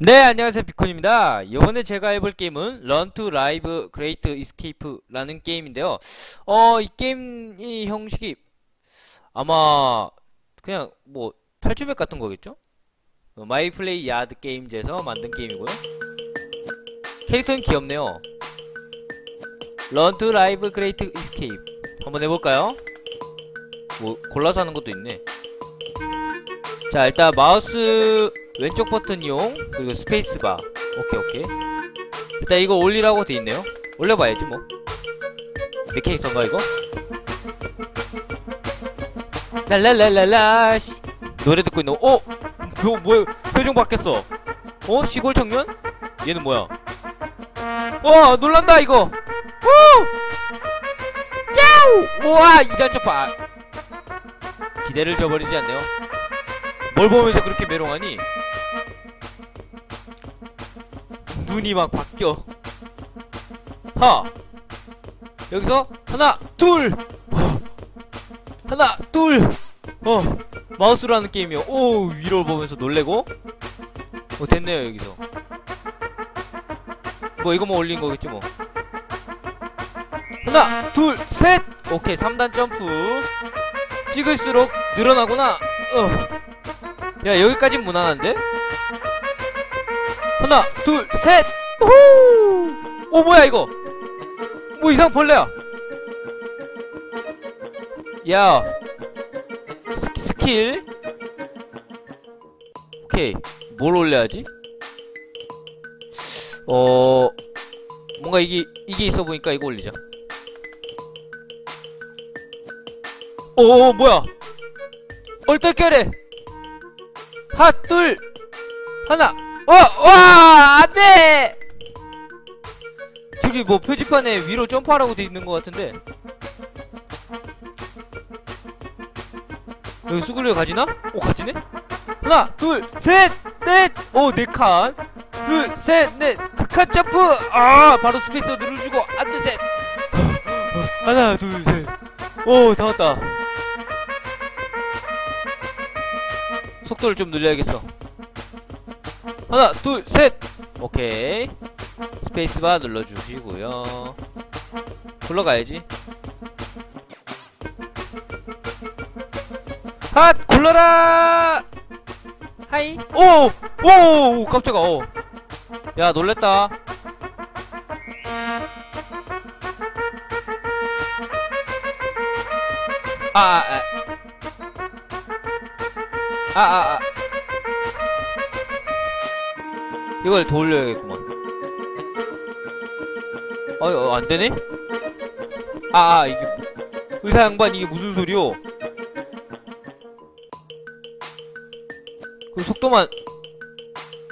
네 안녕하세요 비콘입니다. 이번에 제가 해볼 게임은 Run to Live Great Escape라는 게임인데요. 어 이 게임 이 형식이 아마 그냥 뭐 탈출맵 같은 거겠죠? 어, 마이 플레이 야드 게임즈에서 만든 게임이고요. 캐릭터는 귀엽네요. Run to Live Great Escape. 한번 해볼까요? 뭐 골라서 하는 것도 있네. 자 일단 마우스 왼쪽 버튼 이용 그리고 스페이스바 오케이 오케이 일단 이거 올리라고 돼 있네요 올려봐야지 뭐내 캐릭터인가 이거? 랄랄랄랄라 씨 노래 듣고 있는 어? 뭐, 뭐야 표정 바뀌었어 어? 시골 청년? 얘는 뭐야 와 놀란다 이거 우! 야우! 우와 봐 기대를 저버리지 않네요 뭘 보면서 그렇게 메롱하니? 눈이 막 바뀌어. 하! 여기서 하나, 둘! 어. 하나, 둘! 어, 마우스로 하는 게임이요. 오, 위로 보면서 놀래고. 어, 됐네요, 여기서. 뭐, 이거만 올린 거겠지, 뭐. 하나, 둘, 셋! 오케이, 3단 점프. 찍을수록 늘어나구나. 어. 야 여기까진 무난한데? 하나 둘셋. 오호 오 뭐야 이거? 뭐 이상 벌레야? 야 스, 스킬? 오케이. 뭘 올려야지? 어 뭔가 이게 이게 있어 보니까 이거 올리자. 오 뭐야? 얼떨결에. 하나 둘. 하나 와와 안 돼! 저기 뭐 표지판에 위로 점프하라고 돼 있는 것 같은데. 여기 수굴려 가지나? 오 가지네? 하나 둘셋넷오 네칸. 둘셋넷. 극한 점프! 아 바로 스페이스 누르주고 안돼 셋. 하나 둘셋오 다 왔다. 속도를 좀 늘려야겠어 하나 둘 셋! 오케이. 스페이스바 눌러주시고요. 굴러가야지. 핫! 굴러라! 하이. 오오! 깜짝아. 오. 야 놀랬다. 아, 아, 아. 아, 아, 아. 이걸 더 올려야겠구만. 어, 어, 안 되네? 아, 아, 이게. 의사 양반, 이게 무슨 소리요? 그 속도만.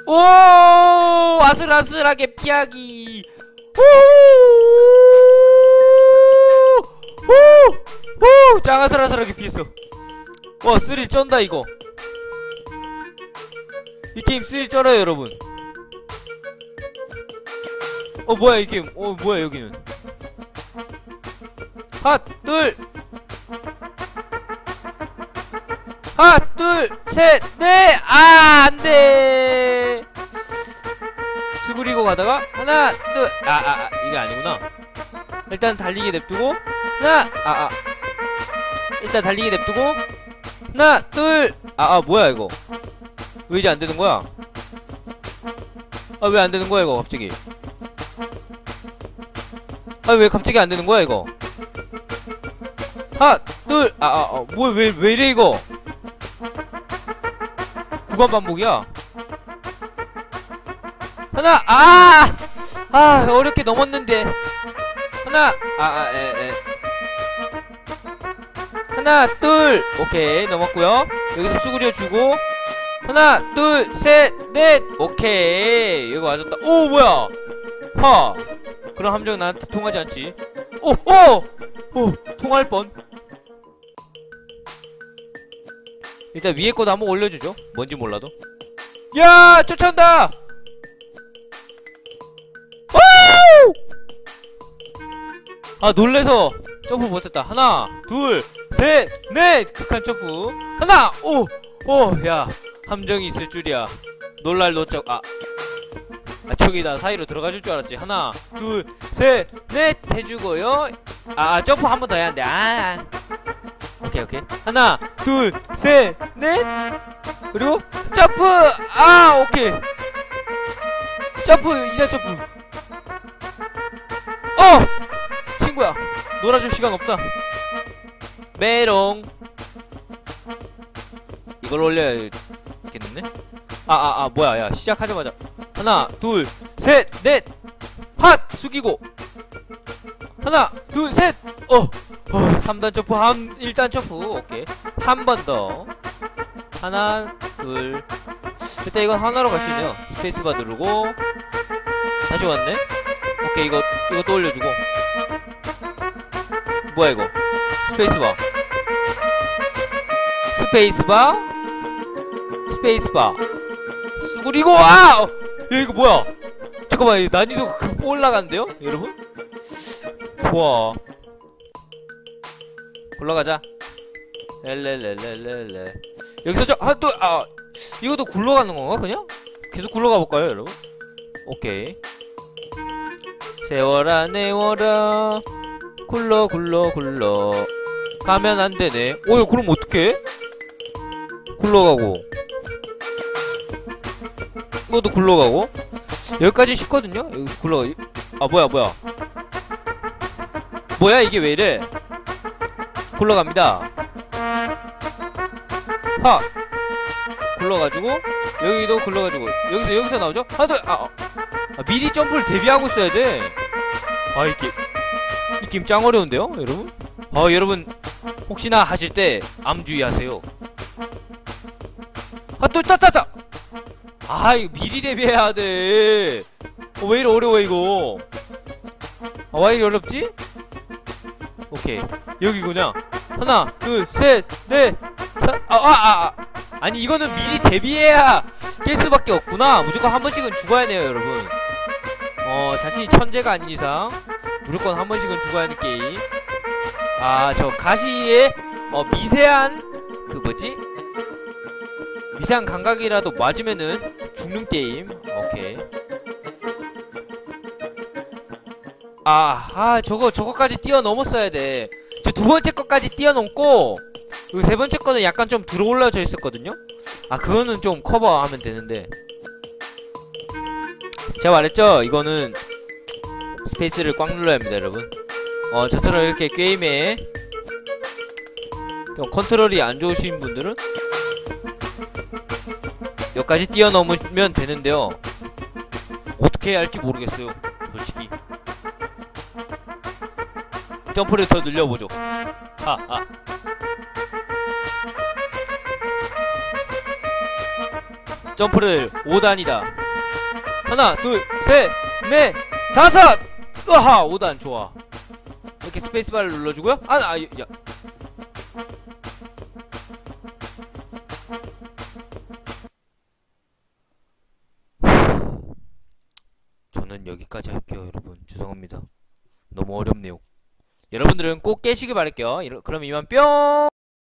오! 아슬아슬하게 피하기. 오! 오! 오! 짱 아슬아슬하게 피했어. 와, 쓰리 쩐다, 이거. 이 게임 쓰리 쩔어요 여러분 어 뭐야 이 게임 어 뭐야 여기는. 하나 둘. 하나 둘셋넷아 안돼. 수그리고 가다가 하나 둘아아 아, 아, 이게 아니구나. 일단 달리기 냅두고 하나 아아. 아. 일단 달리기 냅두고 하나 둘아아 아, 뭐야 이거. 왜 이제 안 되는 거야? 아 왜 안 되는 거야 이거 갑자기? 아 왜 갑자기 안 되는 거야 이거? 하나 둘 아 아 아, 뭐야 왜 왜 이래 이거? 구간 반복이야. 하나 아아! 아, 어렵게 넘었는데. 하나 아아에에. 하나 둘 오케이 넘었고요. 여기서 수그려 주고. 하나 둘 셋 넷 오케이. 이거 맞았다. 오 뭐야? 하 그런 함정은 나한테 통하지 않지. 오 오오 오, 통할 뻔. 일단 위에 거도 한번 올려주죠. 뭔지 몰라도. 야 쫓아온다! 아 놀래서 점프 못했다. 하나 둘셋넷! 극한 점프. 하나 오오야 함정이 있을 줄이야. 놀랄 노적 아 아 저기 나 사이로 들어가줄 줄 알았지. 하나 둘셋넷 해주고요. 아 아, 점프 한 번 더 해야 하는데 아. 오케이 오케이. 하나 둘셋넷. 그리고 점프! 아 오케이. 점프 이제 점프. 어! 친구야 놀아줄 시간 없다. 메롱. 이걸 올려야겠는데? 아아아 뭐야. 야 시작하자마자 하나 둘 셋 넷. 핫! 숙이고. 하나 둘 셋어 어, 3단 점프 한 1단 점프. 오케이. 한 번 더. 하나 둘. 일단 이건 하나로 갈 수 있네요. 스페이스바 누르고. 다시 왔네. 오케이 이거 이것도 올려주고. 뭐야 이거? 스페이스바. 스페이스바? 스페이스바. 수그리고 와! 어, 야 이거 뭐야? 잠깐만 이 난이도 그 올라간대요 여러분? 좋아. 굴러가자. 렐렐렐렐렐레 여기서 저아또아 이것도 굴러가는 건가 그냥? 계속 굴러가 볼까요 여러분? 오케이. 세워라 내워라 굴러 굴러 굴러. 가면 안 되네. 오야 그럼 어떡해? 굴러가고 이것도 굴러가고. 여기까지 쉽거든요? 여기서 굴러가 아 뭐야 뭐야. 뭐야 이게 왜 이래? 굴러갑니다. 하! 굴러가지고 여기도 굴러가지고. 여기서 여기서 나오죠? 하나 둘 아, 아, 아, 미리 점프를 대비하고 있어야 돼아 이게 이 게임 짱 어려운데요 여러분? 어 여러분 혹시나 하실 때 암주의하세요. 아또 짜짜짜 아 이거 미리 대비해야 돼왜 이래 어려워 이거? 아, 왜 이리 어렵지? 오케이. 여기구나. 하나 둘셋넷 아아 아, 아. 아 니 이거는 미리 대비해야 깰 수밖에 없구나. 무조건 한 번씩은 죽어야 돼요 여러분. 어 자신이 천재가 아닌 이상 무조건 한 번씩은 죽어야 하는 게임. 아 저 가시에 어 미세한 그 뭐지? 미세한 감각이라도 맞으면은 죽는 게임 오케이 아, 아, 저거, 저거까지 뛰어넘었어야 돼. 저 두 번째 거까지 뛰어넘고, 그 세 번째 거는 약간 좀 들어올라져 있었거든요? 아, 그거는 좀 커버하면 되는데. 제가 말했죠? 이거는 스페이스를 꽉 눌러야 합니다, 여러분. 어, 저처럼 이렇게 게임에 좀 컨트롤이 안 좋으신 분들은 여기까지 뛰어넘으면 되는데요. 어떻게 해야 할지 모르겠어요, 솔직히. 점프를 더 늘려보죠. 아, 아. 점프를 5단이다. 하나, 둘, 셋, 넷, 다섯! 으하! 5단, 좋아. 이렇게 스페이스바를 눌러주고요. 아, 아, 야. 여기까지 할게요, 여러분. 죄송합니다. 너무 어렵네요. 여러분들은 꼭 깨시길 바랄게요. 그럼 이만 뿅!